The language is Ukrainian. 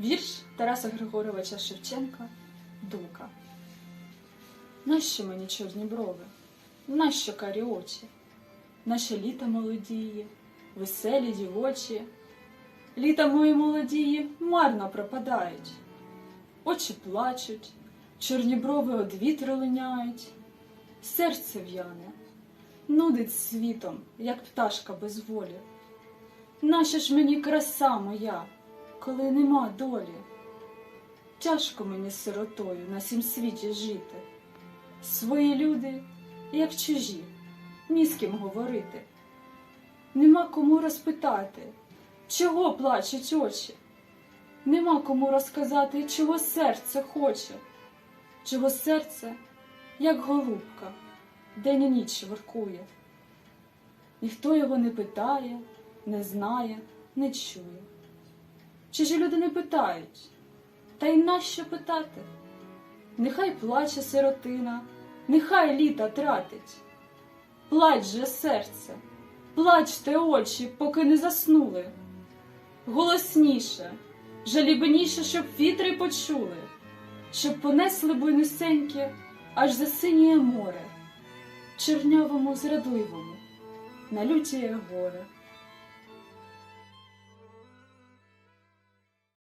Вірш Тараса Григоровича Шевченка Думка. Нащо мені чорні брови? Нащо карі очі? Наше літа молодії, веселі дівочі. Літа мої молодії марно пропадають. Очі плачуть, чорні брови од вітру линяють, серце в'яне, нудить світом, як пташка без волі. Наша ж мені краса моя, коли нема долі? Тяжко мені сиротою на сім світі жити. Свої люди, як чужі, ні з ким говорити. Нема кому розпитати, чого плачуть очі. Нема кому розказати, чого серце хоче, чого серце, як голубка, день і ніч воркує. Ніхто його не питає, не знає, не чує. Чужі люди не питають, та й нащо питати? Нехай плаче сиротина, нехай літа тратить. Плач же серце, плачте очі, поки не заснули. Голосніше, жалібніше, щоб вітри почули, щоб понесли буйнисеньке аж за синє море, чернявому зрадливому, на лютіє горе.